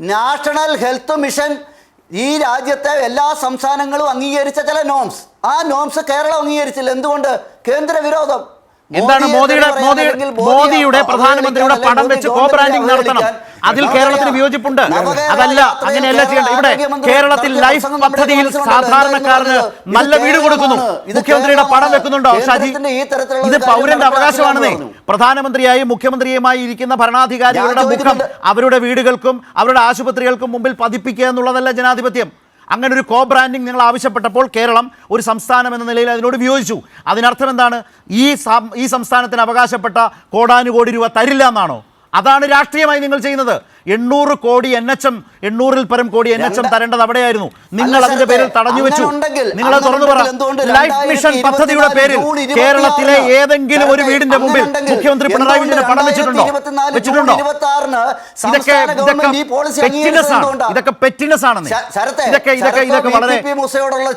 National health mission ഈ രാജ്യത്തെ എല്ലാ സംസ്ഥാനങ്ങളും അംഗീകരിച്ച ചില നോംസ്. ആ നോംസ് കേരളം അംഗീകരിച്ചില്ല. എന്തുകൊണ്ട്? കേന്ദ്ര വിരോധം എന്താണ് മോദിയെ മോദിയുടെ മോദിയുടെ പ്രധാനമന്ത്രിയുടെ പടം വെച്ച് കോ ബ്രാൻഡിംഗ് നടത്തണം. അതിൽ കേരളത്തിന് വിയോജിപ്പുണ്ട്. അതല്ല അങ്ങനെയല്ല ചെയ്യേണ്ട ചെയ്യേണ്ടത് ഇവിടെ കേരളത്തിൽ ലൈഫ് പദ്ധതിയിൽ സാധാരണക്കാരന് നല്ല വീട് കൊടുക്കുന്നു. മുഖ്യമന്ത്രിയുടെ പടം. വെക്കുന്നുണ്ടോ? ഷാജി ഇത് പൗരന്റെ അവകാശമാണെന്നേ. പ്രധാനമന്ത്രിയായും മുഖ്യമന്ത്രിയുമായി ഇരിക്കുന്ന ഭരണാധികാരികളുടെ മുഖം അവരുടെ വീടുകൾക്കും അവരുടെ ആശുപത്രികൾക്കും മുമ്പിൽ പതിപ്പിക്കുക എന്നുള്ളതല്ല ജനാധിപത്യം. അങ്ങനെ ഒരു കോ ബ്രാൻഡിങ് നിങ്ങൾ ആവശ്യപ്പെട്ടപ്പോൾ കേരളം ഒരു സംസ്ഥാനം എന്ന നിലയിൽ അതിനോട് വിയോജിച്ചു. അതിനർത്ഥം എന്താണ്? ഈ ഈ സംസ്ഥാനത്തിന് അവകാശപ്പെട്ട കോടാനുകോടി രൂപ തരില്ല എന്നാണോ? അതാണ് രാഷ്ട്രീയമായി നിങ്ങൾ ചെയ്യുന്നത്. എണ്ണൂറ് കോടി എൻ എച്ച് എം എണ്ണൂറിൽ പരം കോടി എൻ എച്ച് എം തരേണ്ടത് അവിടെയായിരുന്നു. നിങ്ങൾ അതിന്റെ പേരിൽ തടഞ്ഞു വെച്ചു. നിങ്ങൾ തുറന്നു പറ. ലൈഫ് മിഷൻ പദ്ധതിയുടെ പേരിൽ കേരളത്തിലെ ഏതെങ്കിലും ഒരു വീടിന്റെ മുമ്പിൽ മുഖ്യമന്ത്രി പിണറായി വിജയൻ പണം വെച്ചിട്ടുണ്ടോ? 2024 വെച്ചിട്ടുണ്ടോ? ഇതൊക്കെ പെറ്റിനസ് ആണ്. ഇതൊക്കെ പെറ്റിനസ് ആണെന്ന്. ഇതൊക്കെ ഇതൊക്കെ ഇതൊക്കെ വളരെ വെരി മൂസയോടുള്ള